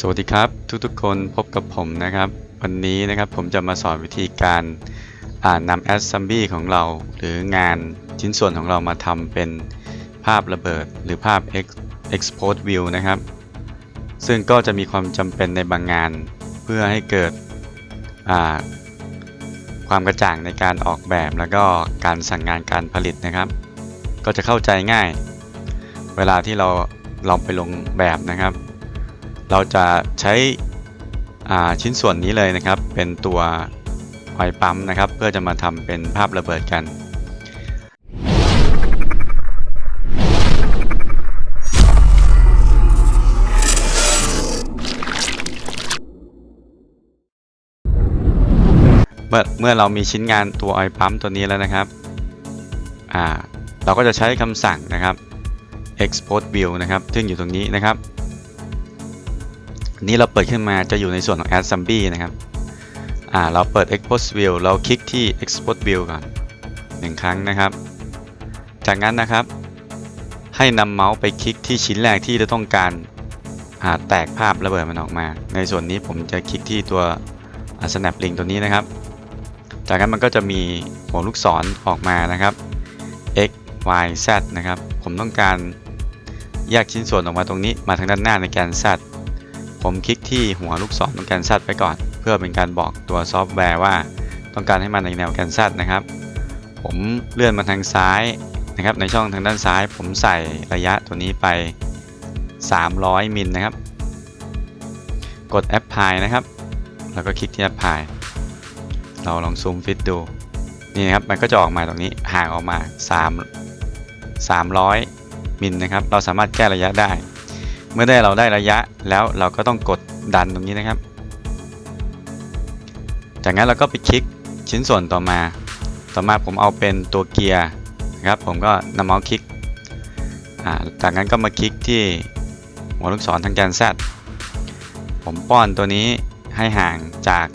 สวัสดีครับทุกๆคนพบกับผมนะครับ วันนี้นะครับผมจะมาสอนวิธีการนำ Assembly ของเรา หรืองานชิ้นส่วนของเรามาทำเป็นภาพระเบิด หรือภาพ Export View นะครับ ซึ่งก็จะมีความจำเป็นในบางงาน เพื่อให้เกิดความกระจ่างในการออกแบบแล้วก็การสั่งงานการผลิตนะครับ ก็จะเข้าใจง่าย เวลาที่เราลองไปลงแบบนะครับ เราจะใช้ชิ้นส่วนนี้เลยนะครับ เป็นตัวไฟปั๊มนะครับ เพื่อจะมาทำเป็นภาพระเบิดกันเมื่อเมื่อเรามีชิ้นงานตัวไอปั๊มตัวนี้แล้วนะครับ อ่า เราก็จะใช้คำสั่งนะครับ export view นะครับ ซึ่งอยู่ตรงนี้นะครับ นี้เราเปิดขึ้นมาจะอยู่ในส่วนของ assembly นะครับอ่าเราเปิด export view เราคลิกที่ export view ก่อนหนึ่งครั้งนะครับ จากนั้นนะครับ ให้นำเมาส์ไปคลิกที่ชิ้นแรกที่เราต้องการาแตกภาพระเบิดมันออกมา ในส่วนนี้ผมจะคลิกที่ตัว snap link ตัวนี้นะครับ จากนั้นมันก็จะมีหัวลูกศรออกมานะครับ x y z นะครับ ผมต้องการแยกชิ้นส่วนออกมาตรงนี้มาทางด้านหน้าในแกน z ผมคลิกที่หัวลูกศรตรงแกน z ไปก่อน เพื่อเป็นการบอกตัวซอฟต์แวร์ว่า ต้องการให้มันในแนวแกน z นะครับ ผมเลื่อนมาทางซ้ายนะครับ ในช่องทางด้านซ้าย ผมใส่ระยะตัวนี้ไป 300มิลนะครับ กด Apply นะครับ แล้วก็คลิกที่ Apply เราลองซูมฟิตดูนี่นะครับมันก็จะออกมาตรงนี้ห่างออกมา 3 300มิลนะครับ เราสามารถแก้ระยะได้ เมื่อได้เราได้ระยะแล้วเราก็ต้องกดดันตรงนี้นะครับ จากนั้นเราก็ไปคลิกชิ้นส่วนต่อมา ต่อมาผมเอาเป็นตัวเกียร์นะครับ ผมก็นำเมาส์คลิก จากนั้นก็มาคลิกที่หัวลูกศรทางแกน Z ผมป้อนตัวนี้ให้ห่างจาก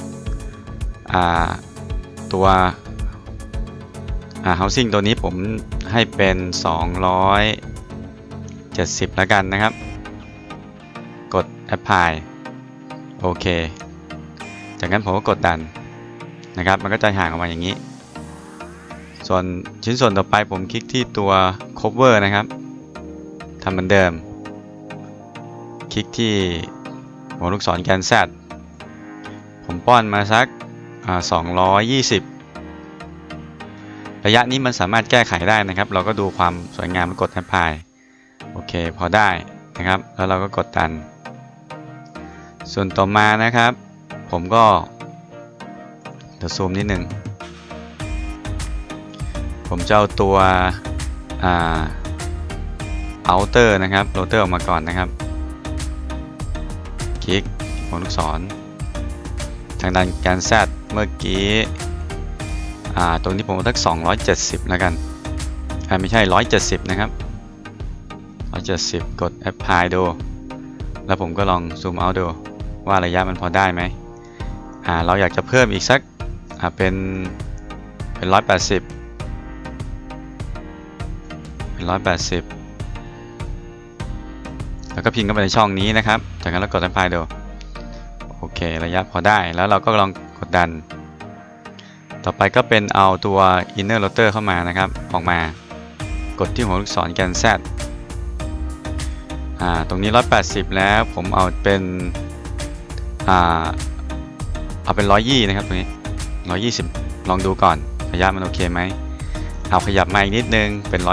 าตัวอ่า housing ตัวนี้ผมให้เป็น 270 แล้วกันนะครับ กด apply โอเค จากนั้นผมก็กดดันนะครับ มันก็จะห่างออกมาอย่างนี้ ส่วนชิ้นส่วนต่อไปผมคลิกที่ตัว cover นะครับทำเหมือนเดิม คลิกที่หัวลูกศรแกน Z ผมป้อนมาสักอ่า220 ระยะนี้มันสามารถแก้ไขได้นะครับ เราก็ดูความสวยงามกด apply โอเค พอได้นะครับ แล้วเราก็กดดัน ส่วนต่อมานะครับ ผมก็เดี๋ยซูมนิดหนึ่ง ผมจะเอาตัวอ่า outer นะครับ router ออกมาก่อนนะครับ คลิกหัวลูกศร ทางด้านการ Z เมื่อกี้อ่าตรงนี้ผมเอาสัก 270 แล้วกันไม่ใช่ 170 นะครับ 170 กด apply ดู แล้วผมก็ลองซูมเอาดู ว่าระยะมันพอได้ไหมอ่าเราอยากจะเพิ่มอีกสักอ่าเป็นเป็น180เป็น180แปดสิบแล้วก็พิมพ์เข้าไปในช่องนี้นะครับ จากนั้นเรากด apply ดูโอเค ระยะพอได้แล้วเราก็ลองกดดัน ต่อไปก็เป็นเอาตัว inner rotor เข้ามานะครับ ออกมากดที่หัวลูกศรแกน Z อ่า ตรงนี้ 180 แล้วผมเอาเป็น อ่าเอาเป็น120นะครับตรงนี้120ลองดูก่อนระยะมันโอเคไหมเอาขยับมาอีกนิดนึงเป็น130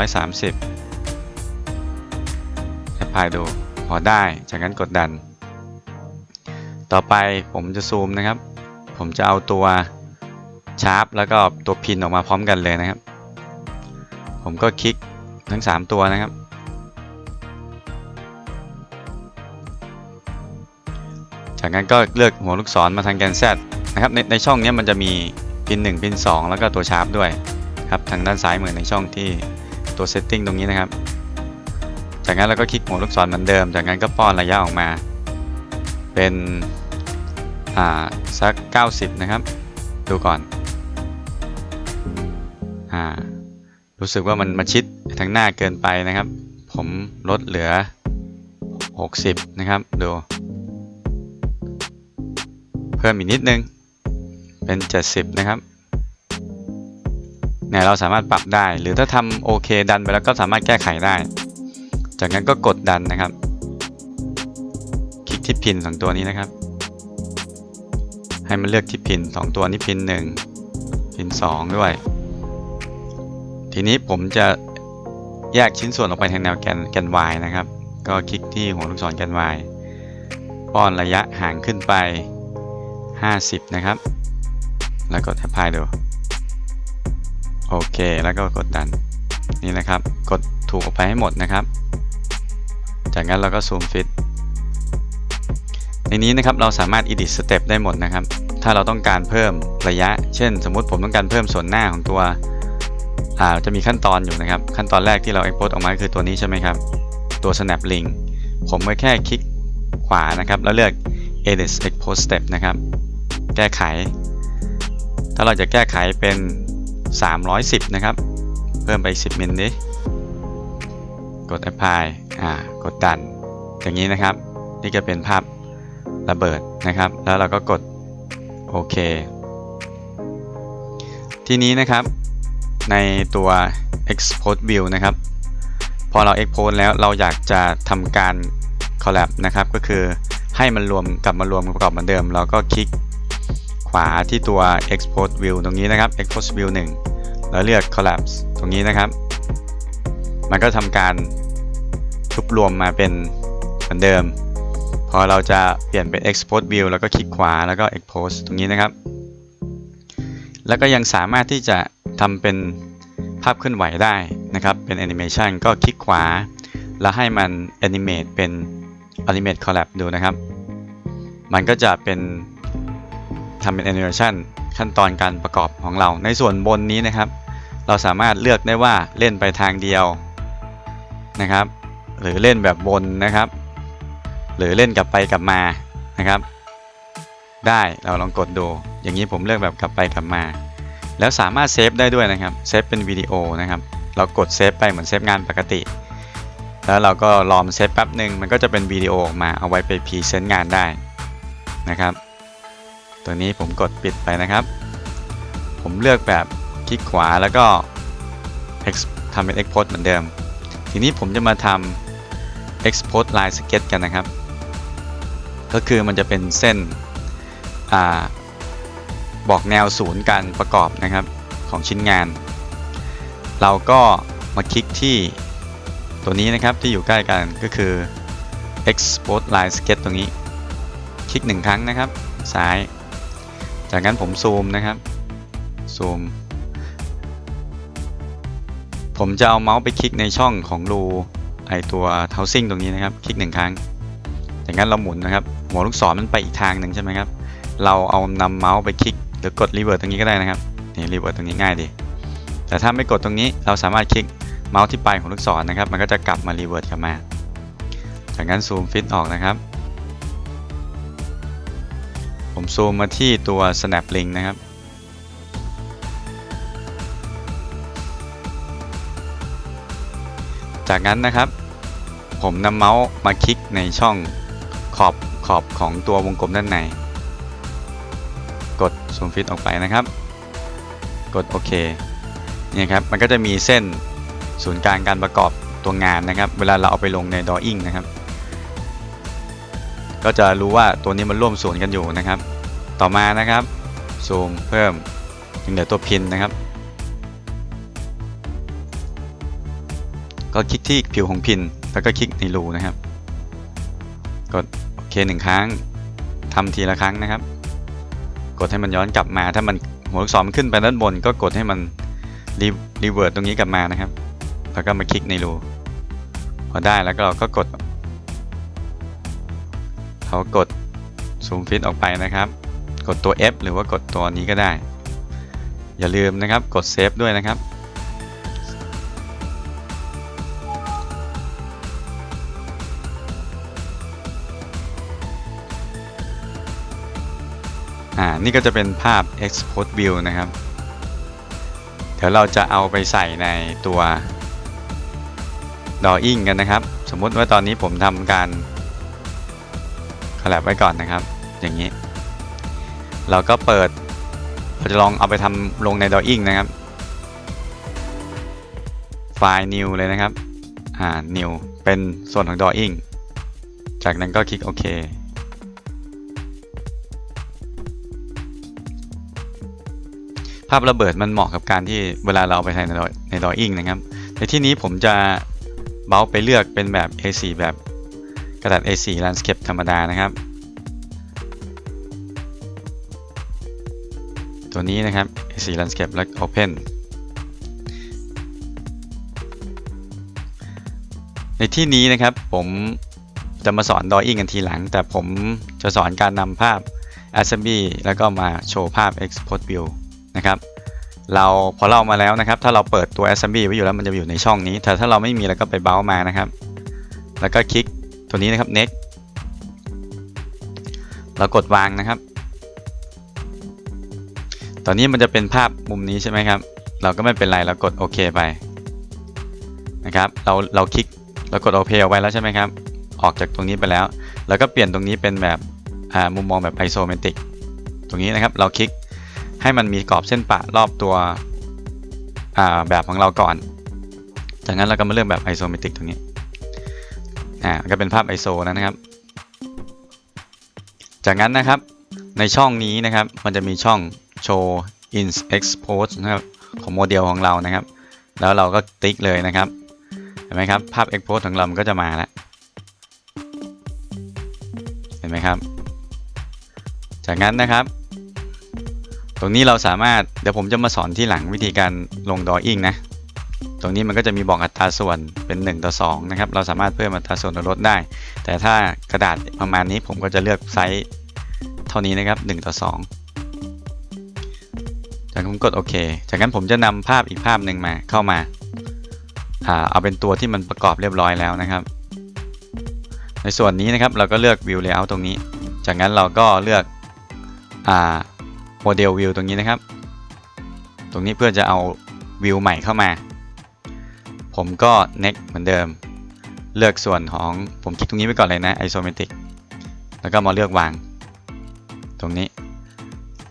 แอปพลายดูพอได้จากนั้นกดดัน ต่อไปผมจะซูมนะครับ ผมจะเอาตัวชาร์ปแล้วก็ตัวพินออกมาพร้อมกันเลยนะครับ ผมก็คลิกทั้ง 3 ตัวนะครับ จากนั้นก็เลือกหัวลูกศรมาทางแกน Z นะครับในในช่องนี้มันจะมีพิน1พิน2 แล้วก็ตัวชาร์ปด้วยครับทางด้านซ้ายมือในช่องที่ตัวเซตติ้งตรงนี้นะครับ จากนั้นเราก็คลิกหัวลูกศรเหมือนเดิม จากนั้นก็ป้อนระยะออกมา เป็นอ่าสัก 90 นะครับ ดูก่อนอ่ารู้สึกว่ามันมาชิดทางหน้าเกินไปนะครับ ผมลดเหลือ 60 นะครับ ดู เพิ่มอีกนิดนึง เป็น 70 นะครับเนี่ยเราสามารถปรับได้ หรือถ้าทำโอเคดันไปแล้วก็สามารถแก้ไขได้ จากนั้นก็กดดันนะครับ คลิกที่พินสองตัวนี้นะครับ ให้มันเลือกที่พินสองตัวนี้พินหนึ่งพินสองด้วย ทีนี้ผมจะแยกชิ้นส่วนออกไปทางแนวแกนแกน y นะครับ ก็คลิกที่หัวลูกศรแกน y ป้อนระยะห่างขึ้นไป 50 นะครับ แล้วกดแท็บพายดู โอเค แล้วก็กดดัน นี่นะครับ กดถูกออกไปให้หมดนะครับ จากนั้นเราก็ซูมฟิต ในนี้นะครับ เราสามารถ edit step ได้หมดนะครับ ถ้าเราต้องการเพิ่มระยะ เช่น สมมุติผมต้องการเพิ่มส่วนหน้าของตัวอ่าจะมีขั้นตอนอยู่นะครับ ขั้นตอนแรกที่เรา export ออกมาคือตัวนี้ใช่ไหมครับ ตัว snap link ผมก็แค่คลิกขวานะครับ แล้วเลือก edit export step นะครับ แก้ไข ถ้าเราจะแก้ไขเป็น 310 นะครับ เพิ่มไป 10มิลดิกด apply อ่ากดดัน อย่างนี้นะครับ นี่ก็เป็นภาพระเบิดนะครับ แล้วเราก็กดโอเค ทีนี้นะครับ ในตัว export view นะครับ พอเรา export แล้วเราอยากจะทำการ collab นะครับ ก็คือให้มันรวมกลับมารวมประกอบเหมือนเดิม เราก็คลิก ขวาที่ตัว export view ตรงนี้นะครับ export view 1 แล้วเลือก collapse ตรงนี้นะครับ มันก็ทำการทุบรวมมาเป็นเหมือนเดิม พอเราจะเปลี่ยนเป็น export view แล้วก็คลิกขวาแล้วก็ export ตรงนี้นะครับ แล้วก็ยังสามารถที่จะทำเป็นภาพเคลื่อนไหวได้นะครับ เป็น animation ก็คลิกขวา แล้วให้มัน animate เป็น animate collab ดูนะครับ มันก็จะเป็น ทำเป็น animation ขั้นตอนการประกอบของเรา ในส่วนบนนี้นะครับ เราสามารถเลือกได้ว่าเล่นไปทางเดียวนะครับ หรือเล่นแบบบนนะครับ หรือเล่นกลับไปกลับมานะครับ ได้เราลองกดดู อย่างนี้ผมเลือกแบบกลับไปกลับมา แล้วสามารถเซฟได้ด้วยนะครับเซฟเป็นวิดีโอนะครับ เรากดเซฟไปเหมือนเซฟงานปกติ แล้วเราก็รอมเซฟแป๊บหนึ่งมันก็จะเป็นวิดีโอออกมาเอาไว้ไปพรีเซนต์งานได้นะครับ ตัวนี้ผมกดปิดไปนะครับ ผมเลือกแบบคลิกขวาแล้วก็ Ex- ทำเป็น Export เหมือนเดิม ทีนี้ผมจะมาทำ Export Line Sketch กันนะครับ ก็คือมันจะเป็นเส้นอบอกแนวศูนย์การประกอบนะครับของชิ้นงาน เราก็มาคลิกที่ตัวนี้นะครับที่อยู่ใกล้กันก็คือ Export Line Sketch ตรงนี้ คลิกหนึ่งครั้งนะครับ ซ้าย จากนั้นผมซูมนะครับ ซูม ผมจะเอาเมาส์ไปคลิกในช่องของรูไอตัว housing ตรงนี้นะครับ คลิกหนึ่งครั้ง จากนั้นเราหมุนนะครับ หัวลูกศรมันไปอีกทางหนึ่งใช่ไหมครับ เราเอานำเมาส์ไปคลิกหรือกดรีเวิร์ตตรงนี้ก็ได้นะครับ นี่รีเวิร์ตตรงนี้ง่ายดี แต่ถ้าไม่กดตรงนี้เราสามารถคลิกเมาส์ที่ปลายของลูกศรนะครับ มันก็จะกลับมารีเวิร์ตกลับมา จากนั้นซูมฟิตออกนะครับ ผมซูมมาที่ตัว snap link นะครับ จากนั้นนะครับ ผมนำเมาส์มาคลิกในช่องขอบขอบของตัววงกลมด้านใน กดซูมฟิตออกไปนะครับ กดโอเคเนี่ยครับ มันก็จะมีเส้นศูนย์กลางการประกอบตัวงานนะครับ เวลาเราเอาไปลงใน drawing นะครับ ก็จะรู้ว่าตัวนี้มันร่วมส่วนกันอยู่นะครับ ต่อมานะครับซูมเพิ่มยังเหลือตัวพินนะครับ ก็คลิกที่ผิวของพินแล้วก็คลิกในรูนะครับ กดโอเคหนึ่งครั้งทำทีละครั้งนะครับ กดให้มันย้อนกลับมา ถ้ามันหัวลูกศรมันขึ้นไปด้านบน ก็กดให้มันรีเวิร์ตตรงนี้กลับมานะครับ แล้วก็มาคลิกในรูพอได้แล้วก็เราก็กด เขากดซูมฟิตออกไปนะครับ กดตัว F หรือว่ากดตัวนี้ก็ได้ อย่าลืมนะครับกดเซฟด้วยนะครับ อ่า นี่ก็จะเป็นภาพ Export View นะครับ เดี๋ยวเราจะเอาไปใส่ในตัว Drawing กันนะครับ สมมติว่าตอนนี้ผมทำการ แลบไว้ก่อนนะครับ อย่างนี้ เราก็เปิดเราจะลองเอาไปทำลงใน Drawing นะครับ ไฟล์ new เลยนะครับ อ่า new เป็นส่วนของ drawing จากนั้นก็คลิกโอเคภาพระเบิดมันเหมาะกับการที่เวลาเราเอาไปใช้ใน draw- ใน drawing นะครับ ในที่นี้ผมจะเบาไปเลือกเป็นแบบ A4 แบบ ระดาษ A4 landscape ธรรมดานะครับ ตัวนี้นะครับ A4 landscape แล้ว open ในที่นี้นะครับผมจะมาสอน drawing กันทีหลัง แต่ผมจะสอนการนำภาพ assembly แล้วก็มาโชว์ภาพ export view นะครับเราพอเรามาแล้วนะครับ ถ้าเราเปิดตัว assembly ไว้อยู่แล้วมันจะอยู่ในช่องนี้ แต่ถ้าเราไม่มีเราก็ไปเบ้ามานะครับ แล้วก็คลิก ตัวนี้นะครับ next เรากดวางนะครับ ตอนนี้มันจะเป็นภาพมุมนี้ใช่ไหมครับ เราก็ไม่เป็นไรเรากดโอเคไปนะครับ เราเราคลิกเรากดโอเพเอาไว้แล้วใช่ไหมครับ ออกจากตรงนี้ไปแล้ว แล้วก็เปลี่ยนตรงนี้เป็นแบบมุมมองแบบไอโซเมตริกตรงนี้นะครับ เราคลิกให้มันมีกรอบเส้นปะรอบตัวแบบของเราก่อน จากนั้นเราก็มาเลือกแบบไอโซเมตริกตรงนี้ อ่าก็เป็นภาพไอโซนะครับ จากนั้นนะครับในช่องนี้นะครับ มันจะมีช่อง show in export นะครับของโมเดลของเรานะครับ แล้วเราก็ติ๊กเลยนะครับเห็นไหมครับภาพ Export ของเรามันก็จะมาแล้วเห็นไหมครับ จากนั้นนะครับ ตรงนี้เราสามารถเดี๋ยวผมจะมาสอนที่หลังวิธีการลง drawing นะ ตรงนี้มันก็จะมีบอกอัตราส่วนเป็น 1 ต่อ 2 นะครับ เราสามารถเพิ่มอัตราส่วนลดลดได้ แต่ถ้ากระดาษประมาณนี้ผมก็จะเลือกไซส์เท่านี้นะครับ 1 ต่อ 2 จากนั้นผมกดโอเค จากนั้นผมจะนำภาพอีกภาพหนึ่งมาเข้ามาเอาเป็นตัวที่มันประกอบเรียบร้อยแล้วนะครับ ในส่วนนี้นะครับเราก็เลือก View Layout ตรงนี้ จากนั้นเราก็เลือกอ่า Model View ตรงนี้นะครับ ตรงนี้เพื่อจะเอาวิวใหม่เข้ามา ผมก็ Next เหมือนเดิม เลือกส่วนของผมคลิกตรงนี้ไปก่อนเลยนะ Isometric แล้วก็มาเลือกวาง ตรงนี้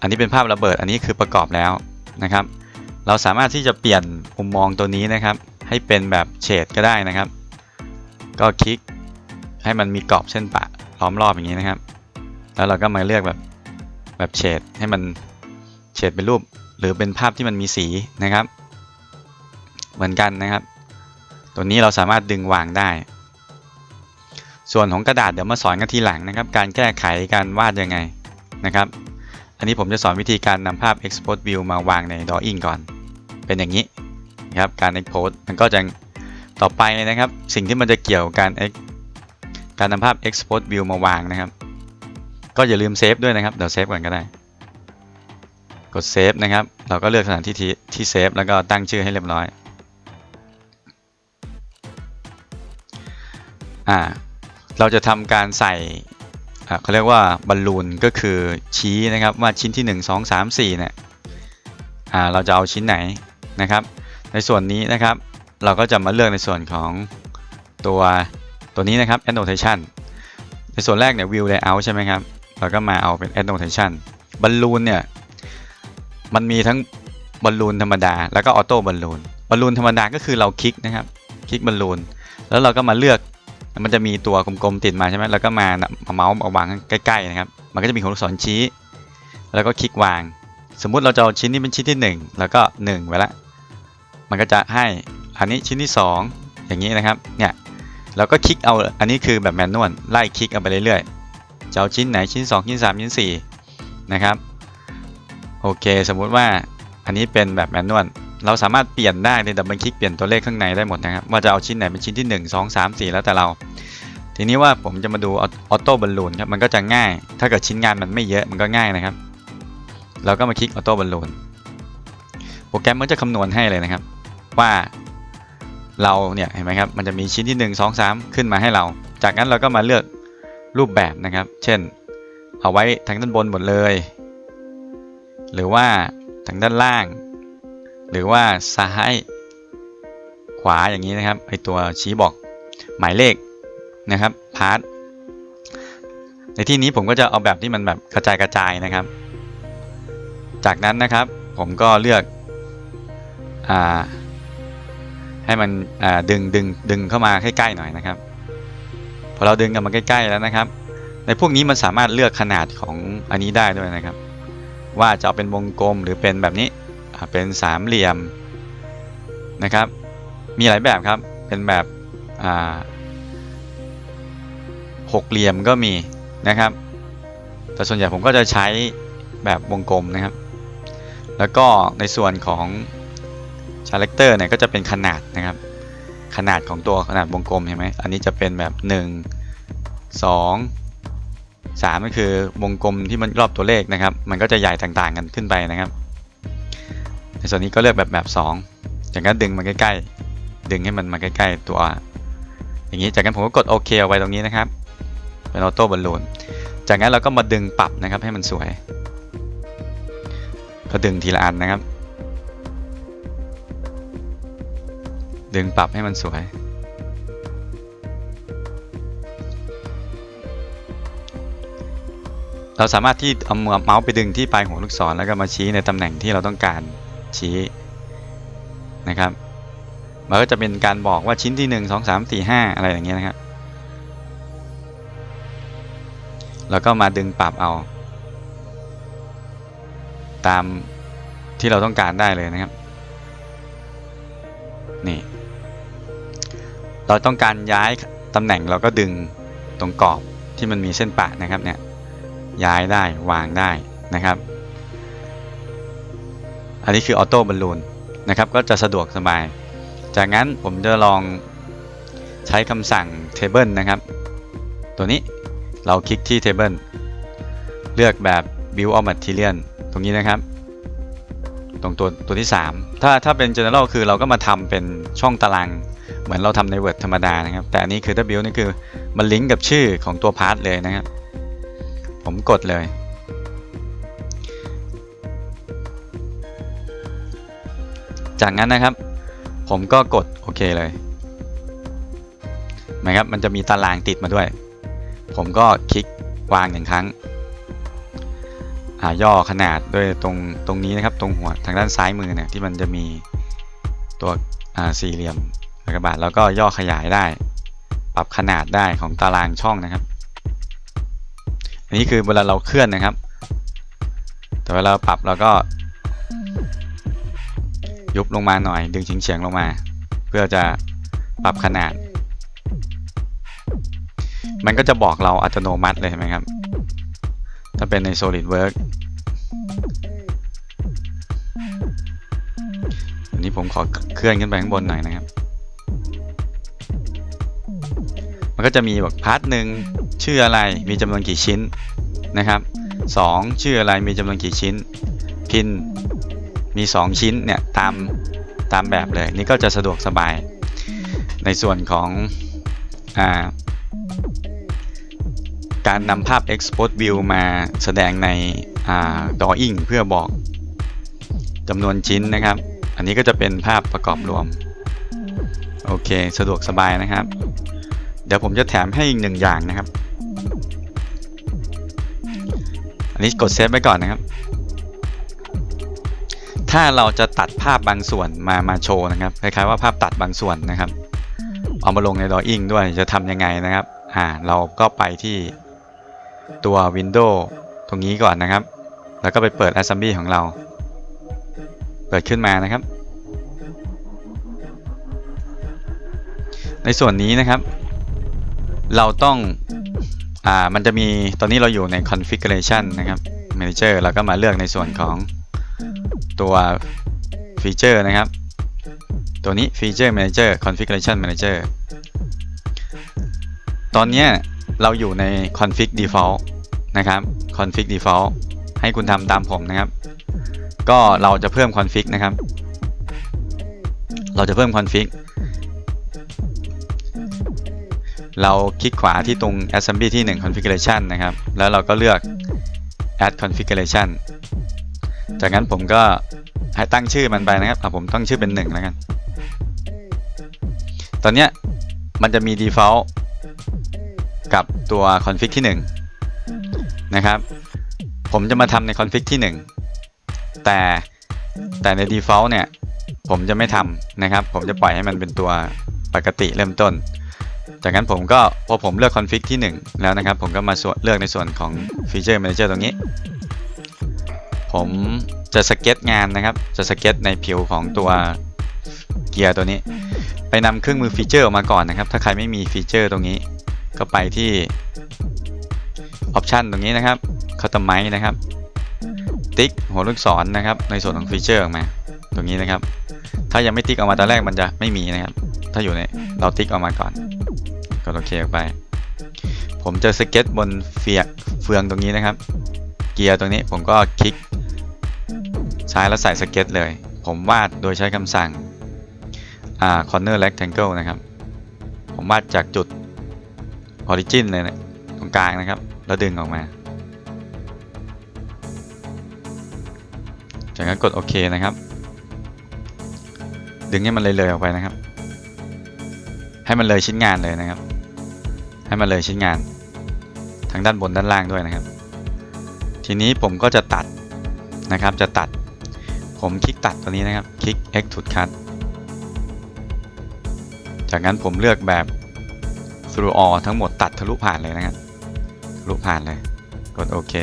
อันนี้เป็นภาพระเบิด อันนี้คือประกอบแล้วนะครับ เราสามารถที่จะเปลี่ยนมุมมองตัวนี้นะครับ ให้เป็นแบบเฉดก็ได้นะครับ ก็คลิกให้มันมีกรอบเส้นปะล้อมรอบอย่างนี้นะครับ แล้วเราก็มาเลือกแบบแบบเฉดให้มันเฉดเป็นรูป หรือเป็นภาพที่มันมีสีนะครับ เหมือนกันนะครับ ตัวนี้เราสามารถดึงวางได้ ส่วนของกระดาษเดี๋ยวมาสอนกันทีหลังนะครับ การแก้ไขการวาดยังไงนะครับ อันนี้ผมจะสอนวิธีการนำภาพ Export View มาวางใน Drawing ก่อน เป็นอย่างนี้นะครับการ export มันก็จะต่อไปนะครับ สิ่งที่มันจะเกี่ยวกับการ ex การนำภาพ export view มาวางนะครับ ก็อย่าลืมเซฟด้วยนะครับ เดี๋ยวเซฟก่อนก็ได้ กดเซฟนะครับ เราก็เลือกสถานที่ที่ที่เซฟแล้วก็ตั้งชื่อให้เรียบร้อย อ่าเราจะทำการใส่เขาเรียกว่าบอลลูนก็คือชี้นะครับว่าชิ้นที่ 1 2 3 4เนี่ยอ่าเราจะเอาชิ้นไหนนะครับ ในส่วนนี้นะครับเราก็จะมาเลือกในส่วนของตัวตัวนี้นะครับ annotation ในส่วนแรกเนี่ย view layout ใช่ไหมครับเราก็มาเอาเป็น annotation บอลลูนเนี่ยมันมีทั้งบอลลูนธรรมดา แล้วก็ออโต้บอลลูนบอลลูนธรรมดาก็คือเราคลิกนะครับคลิกบอลลูนแล้วเราก็มาเลือก มันจะมีตัวกลมๆติดมาใช่ไหมแล้วก็มาเมาส์มาวางใกล้ๆนะครับ มันก็จะมีหัวลูกศรชี้ แล้วก็คลิกวาง สมมุติเราจะเอาชิ้นนี้เป็นชิ้นที่ 1 แล้วก็ 1 ไว้ละ มันก็จะให้อันนี้ชิ้นที่ 2 อย่างนี้นะครับ เนี่ยเราก็คลิกเอา อันนี้คือแบบแมนนวล ไล่คลิกเอาไปเรื่อยๆ จะเอาชิ้นไหนชิ้น 2 ชิ้น 3 ชิ้น 4 นะครับ โอเค สมมุติว่าอันนี้เป็นแบบแมนนวล เราสามารถเปลี่ยนได้ในดับเบิลคลิกเปลี่ยนตัวเลขข้างในได้หมดนะครับ ว่าจะเอาชิ้นไหนเป็นชิ้นที่ 1 2 3 4 แล้วแต่เรา ทีนี้ว่าผมจะมาดูออโต้บอลลูนครับมันก็จะง่าย ถ้าเกิดชิ้นงานมันไม่เยอะมันก็ง่ายนะครับ เราก็มาคลิกออโต้บอลลูนโปรแกรมมันจะคำนวณให้เลยนะครับ ว่าเราเนี่ยเห็นไหมครับมันจะมีชิ้นที่ 1 2 3 ขึ้นมาให้เรา จากนั้นเราก็มาเลือกรูปแบบนะครับ เช่น เอาไว้ทางด้านบนหมดเลย หรือว่าทางด้านล่าง หรือว่าซ้ายขวาอย่างนี้นะครับไอตัวชี้บอกหมายเลข นะครับพาร์ทในที่นี้ผมก็จะเอาแบบที่มันแบบกระจายกระจายนะครับ จากนั้นนะครับผมก็เลือกอให้มันดึงดึงดึงเข้ามาใกล้ๆหน่อยนะครับพอเราดึงกันมาใกล้ๆแล้วนะครับ ในพวกนี้มันสามารถเลือกขนาดของอันนี้ได้ด้วยนะครับ ว่าจะเอาเป็นวงกลมหรือเป็นแบบนี้เป็นสามเหลี่ยมนะครับ มีหลายแบบครับเป็นแบบ หกเหลี่ยมก็มีนะครับ แต่ส่วนใหญ่ผมก็จะใช้แบบวงกลมนะครับ แล้วก็ในส่วนของชาแรคเตอร์เนี่ยก็จะเป็นขนาดนะครับ ขนาดของตัวขนาดวงกลมเห็นไหมอันนี้จะเป็นแบบ 1 2 3ก็คือวงกลมที่มันรอบตัวเลขนะครับ มันก็จะใหญ่ต่างๆกันขึ้นไปนะครับ ในส่วนนี้ก็เลือกแบบแบบ 2 จากนั้นดึงมาใกล้ๆดึงให้มันมาใกล้ๆตัว อย่างนี้จากนั้นผมก็กดโอเคเอาไว้ตรงนี้นะครับ เป็นออโต้บอลลูนจากนั้นเราก็มาดึงปรับนะครับให้มันสวย ก็ดึงทีละอันนะครับ ดึงปรับให้มันสวย เราสามารถที่เอามือเมาส์ไปดึงที่ปลายหัวลูกศรแล้วก็มาชี้ในตำแหน่งที่เราต้องการชี้นะครับมันก็จะเป็นการบอกว่าชิ้นที่ 1 2 3 4 5 อะไรอย่างเงี้ยนะครับ แล้วก็มาดึงปรับเอา ตามที่เราต้องการได้เลยนะครับ นี่ เราต้องการย้ายตำแหน่งเราก็ดึงตรงกรอบที่มันมีเส้นปะนะครับเนี่ยย้ายได้วางได้นะครับ อันนี้คือออโต้บอลลูนนะครับก็จะสะดวกสบาย จากนั้นผมจะลองใช้คำสั่ง table นะครับ ตัวนี้ เราคลิกที่ table เลือกแบบ build of material ตรงนี้นะครับ ตรงตัวตัวที่ 3 ถ้าถ้าเป็น general คือเราก็มาทำเป็นช่องตาราง เหมือนเราทำใน Word ธรรมดานะครับ แต่อันนี้คือถ้า build นี่คือมันลิงก์กับชื่อของตัว part เลยนะครับ ผมกดเลยจากนั้นนะครับ ผมก็กดโอเคเลยนะครับมันจะมีตารางติดมาด้วย ผมก็คลิกวางหนึ่งครั้งย่อขนาดด้วยตรงตรงนี้นะครับ ตรงหัวทางด้านซ้ายมือเนี่ยที่มันจะมีตัวสี่เหลี่ยมกระบาดแล้วก็ย่อขยายได้ ปรับขนาดได้ของตารางช่องนะครับ อันนี้คือเวลาเราเคลื่อนนะครับ แต่เวลาเราปรับเราก็ ยุบลงมาหน่อยดึงเฉียงๆลงมา เพื่อจะปรับขนาด มันก็จะบอกเราอัตโนมัติเลยเห็นไหมครับ ถ้าเป็นใน SolidWorks อันนี้ผมขอเคลื่อนขึ้นไปข้างบนหน่อยนะครับ มันก็จะมีแบบพาร์ทหนึ่งชื่ออะไรมีจำนวนกี่ชิ้นนะครับ 2 ชื่ออะไรมีจำนวนกี่ชิ้น พินมี 2 ชิ้นเนี่ยตามตามแบบเลย นี่ก็จะสะดวกสบายในส่วนของอ่า การนำภาพ Export View มาแสดงใน Drawing เพื่อบอกจำนวนชิ้นนะครับ อันนี้ก็จะเป็นภาพประกอบรวม โอเค สะดวกสบายนะครับ เดี๋ยวผมจะแถมให้อีกหนึ่งอย่างนะครับ อันนี้กดเซฟไว้ก่อนนะครับ ถ้าเราจะตัดภาพบางส่วนมามาโชว์นะครับ คล้ายๆว่าภาพตัดบางส่วนนะครับ เอามาลงใน Drawing ด้วยจะทำยังไงนะครับ อ่า เราก็ไปที่ ตัว Windows ตรงนี้ก่อนนะครับ แล้วก็ไปเปิด Assembly ของเรา เปิดขึ้นมานะครับ ในส่วนนี้นะครับ เราต้องอ่ามันจะมีตอนนี้เราอยู่ใน configuration นะครับ manager แล้วก็มาเลือกในส่วนของตัวฟีเจอร์นะครับ ตัวนี้ feature manager configuration manager ตอนเนี้ย เราอยู่ใน config default นะครับ config default ให้คุณทำตามผมนะครับ ก็เราจะเพิ่ม config นะครับ เราจะเพิ่ม config เราคลิกขวาที่ตรง assembly ที่ 1 configuration นะครับ แล้วเราก็เลือก add configuration จากนั้นผมก็ให้ตั้งชื่อมันไปนะครับผมตั้งชื่อเป็น 1 แล้วกัน ตอนนี้มันจะมี default กับตัว config ที่1นะครับผมจะมาทำใน config ที่แต่แต่ใน default เนี่ยผมจะไม่ทำนะครับ ผมจะปล่อยให้มันเป็นตัวปกติเริ่มต้น จากนั้นผมก็พอผมเลือก config ที่ 1 แล้วนะครับ ผมก็มาส่วนเลือกในส่วนของ feature manager ตรงนี้ ผมจะสเก็ตงานนะครับ จะสเก็ตในผิวของตัวเกียร์ตัวนี้ ไปนำเครื่องมือฟีเจอร์ออกมาก่อนนะครับ ถ้าใครไม่มีฟีเจอร์ตรงนี้ ก็ไปที่ option ตรงนี้นะครับ customize นะครับ ติ๊กหัวลูกศรนะครับ ในส่วนของฟีเจอร์ออกมา ตรงนี้นะครับ ถ้ายังไม่ติ๊กออกมาตอนแรกมันจะไม่มีนะครับ ถ้าอยู่ในเราติ๊กออกมาก่อนกดโอเคออกไป ผมจะสเก็ตบนเฟียเฟืองตรงนี้นะครับ เกียร์ตรงนี้ผมก็คลิกซ้ายแล้วใส่สเก็ตเลย ผมวาดโดยใช้คำสั่งอ่า corner rectangle นะครับ ผมวาดจากจุด origin เลยนะตรงกลางนะครับ แล้วดึงออกมา จากนั้นกดโอเคนะครับ ดึงให้มันเลยเลยๆออกไปนะครับ ให้มันเลยชิ้นงานเลยนะครับ ให้มันเลยชิ้นงาน ทั้งด้านบนด้านล่างด้วยนะครับ ทีนี้ผมก็จะตัดนะครับ จะตัด ผมคลิกตัดตัวนี้นะครับ คลิก extrude cut จากนั้นผมเลือกแบบ through all ทั้งหมดตัดทะลุผ่านเลยนะครับทะลุผ่านเลย กดโอเค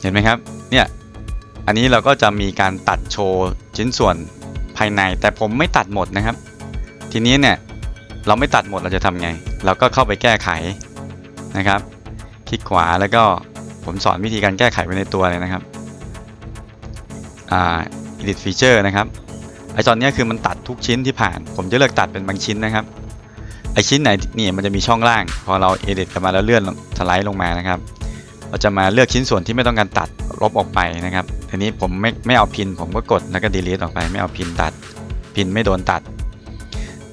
เห็นไหมครับ เนี่ย อันนี้เราก็จะมีการตัดโชว์ชิ้นส่วนภายใน แต่ผมไม่ตัดหมดนะครับ ทีนี้เนี่ย เราไม่ตัดหมดเราจะทำไง เราก็เข้าไปแก้ไขนะครับ คลิกขวาแล้วก็ผมสอนวิธีการแก้ไขไว้ในตัวเลยนะครับ อ่า edit feature นะครับ ไอตอนนี้คือมันตัดทุกชิ้นที่ผ่าน ผมจะเลือกตัดเป็นบางชิ้นนะครับ ไอชิ้นไหนนี่มันจะมีช่องล่าง พอเรา edit กลับมาแล้วเลื่อนสไลด์ลงมานะครับ เราจะมาเลือกชิ้นส่วนที่ไม่ต้องการตัดลบออกไปนะครับ ทีนี้ผมไม่ไม่เอาพิน ผมก็กดแล้วก็ delete ออกไป ไม่เอาพินตัด พินไม่โดนตัด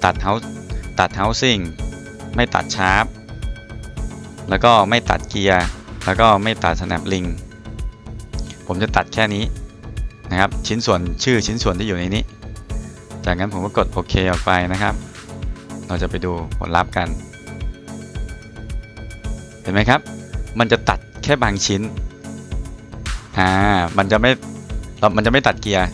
ตัด house ตัด housing ไม่ตัดชาร์ป แล้วก็ไม่ตัดเกียร์ แล้วก็ไม่ตัด snap link ผมจะตัดแค่นี้นะครับ ชิ้นส่วนชื่อชิ้นส่วนที่อยู่ในนี้ จากนั้นผมก็กดโอเคออกไปนะครับ เราจะไปดูผลลัพธ์กัน เห็นไหมครับ มันจะตัดแค่บางชิ้นอ่ามันจะไม่เรามันจะไม่ตัดเกียร์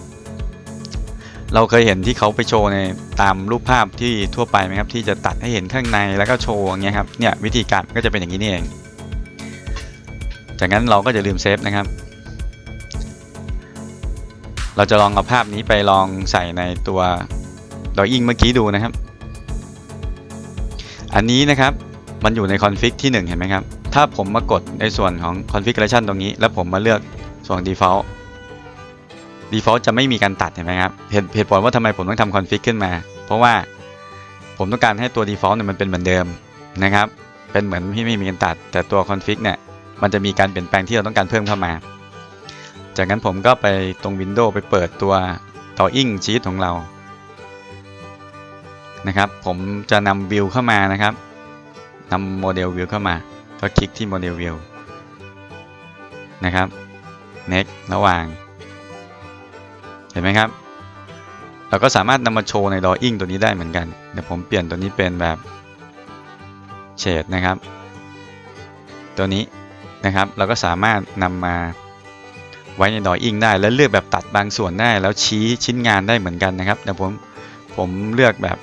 เราเคยเห็นที่เขาไปโชว์ในตามรูปภาพที่ทั่วไปไหมครับที่จะตัดให้เห็นข้างในแล้วก็โชว์อย่างเงี้ยครับเนี่ยวิธีการก็จะเป็นอย่างนี้นี่เอง จากนั้นเราก็จะลืมเซฟนะครับ เราจะลองเอาภาพนี้ไปลองใส่ในตัวดออิงเมื่อกี้ดูนะครับ อันนี้นะครับมันอยู่ในคอนฟิกที่ 1 เห็นไหมครับ ถ้าผมมากดในส่วนของ configuration ตรงนี้ แล้วผมมาเลือกส่วน default default จะไม่มีการตัดเห็นไหมครับเหตุเหตุผลว่าทำไมผมต้องทำ config ขึ้นมา เพราะว่าผมต้องการให้ตัว default เนี่ยมันเป็นเหมือนเดิมนะครับ เป็นเหมือนที่ไม่มีการตัด แต่ตัว config เนี่ยมันจะมีการเปลี่ยนแปลงที่เราต้องการเพิ่มเข้ามา จากนั้นผมก็ไปตรง Windows ไปเปิดตัว drawing sheet ของเรานะครับผมจะนำ view เข้ามานะครับนำโมเดล view เข้ามา ก็คลิกที่โมเดล view นะครับ next ระหว่าง เห็นไหมครับ เราก็สามารถนำมาโชว์ใน drawing ตัวนี้ได้เหมือนกัน เดี๋ยวผมเปลี่ยนตัวนี้เป็นแบบ shade นะครับ ตัวนี้นะครับ เราก็สามารถนำมา ไว้ใน drawing ได้ แล้วเลือกแบบตัดบางส่วนได้แล้วชี้ชิ้นงานได้เหมือนกันนะครับเดี๋ยวผมผมเลือกแบบ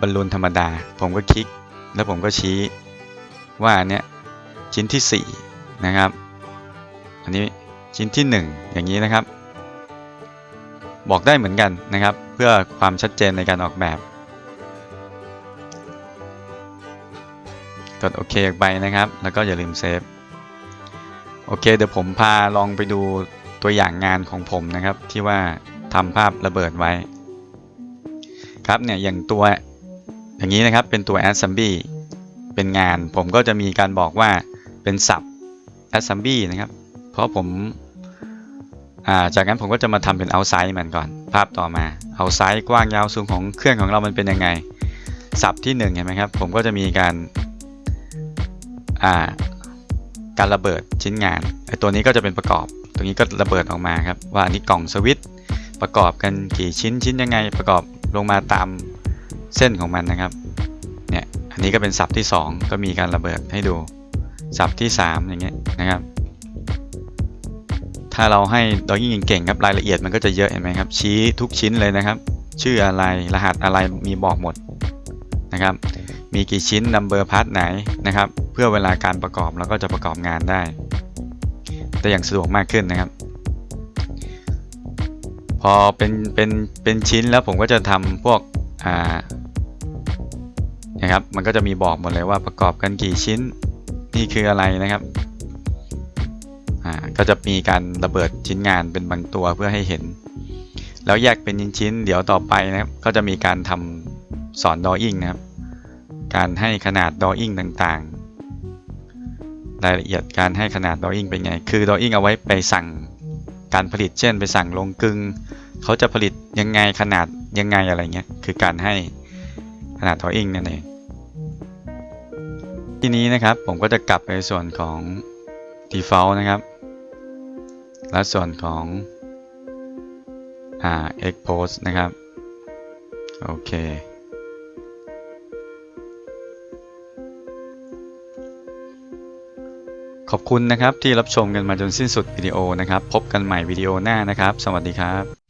บอลลูนธรรมดา ผมก็คลิก แล้วผมก็ชี้ว่าเนี้ยชิ้นที่ 4 นะครับ อันนี้ชิ้นที่ 1 อย่างนี้นะครับ บอกได้เหมือนกันนะครับ เพื่อความชัดเจนในการออกแบบกดโอเคไปนะครับ แล้วก็อย่าลืมเซฟ โอเค เดี๋ยวผมพาลองไปดูตัวอย่างงานของผมนะครับ ที่ว่าทำภาพระเบิดไว้ ครับเนี่ยอย่างตัวอย่างนี้นะครับเป็นตัว assembly เป็นงานผมก็จะมีการบอกว่าเป็นสับ assembly นะครับ เพราะผมาจากนั้นผมก็จะมาทำเป็น outside มันก่อน ภาพต่อมา outside กว้างยาวสูงของเครื่องของเรามันเป็นยังไงสับที่1เห็นไหมครับผมก็จะมีการอ่า การระเบิดชิ้นงานไอตัวนี้ก็จะเป็นประกอบ ตรงนี้ก็ระเบิดออกมาครับ ว่าอันนี้กล่องสวิตประกอบกันกี่ชิ้นชิ้นยังไงประกอบลงมาตามเส้นของมันนะครับเนี่ยอันนี้ก็เป็นสับที่ 2 ก็มีการระเบิดให้ดูสับที่ 3 อย่างเงี้ยนะครับ ถ้าเราให้ดอยิ่งเก่งครับรายละเอียดมันก็จะเยอะเห็นไหมครับ ชี้ทุกชิ้นเลยนะครับ ชื่ออะไรรหัสอะไรมีบอกหมดนะครับ มีกี่ชิ้นนัมเบอร์พาร์ทไหนนะครับ เพื่อเวลาการประกอบเราก็จะประกอบงานได้ แต่อย่างสะดวกมากขึ้นนะครับ พอเป็นเป็นเป็นชิ้นแล้วผมก็จะทำพวกอ่านะครับ มันก็จะมีบอกหมดเลยว่าประกอบกันกี่ชิ้นนี่คืออะไรนะครับอ่าก็จะมีการระเบิดชิ้นงานเป็นบางตัวเพื่อให้เห็น แล้วแยกเป็นชิ้นๆเดี๋ยวต่อไปนะครับก็จะมีการทำสอนดออิ่งนะครับ การให้ขนาดดออิ่งต่างๆ รายละเอียดการให้ขนาดดออิ่งเป็นไง คือดออิ่งเอาไว้ไปสั่งการผลิต เช่น ไปสั่งลงกึงเขาจะผลิตยังไงขนาดยังไงอะไรเงี้ย คือการให้ขนาดดออิ่งนั่นเอง ทีนี้นะครับผมก็จะกลับไปส่วนของ default นะครับ และส่วนของอ่า export นะครับ โอเค ขอบคุณนะครับที่รับชมกันมาจนสิ้นสุดวิดีโอนะครับ พบกันใหม่วิดีโอหน้านะครับ สวัสดีครับ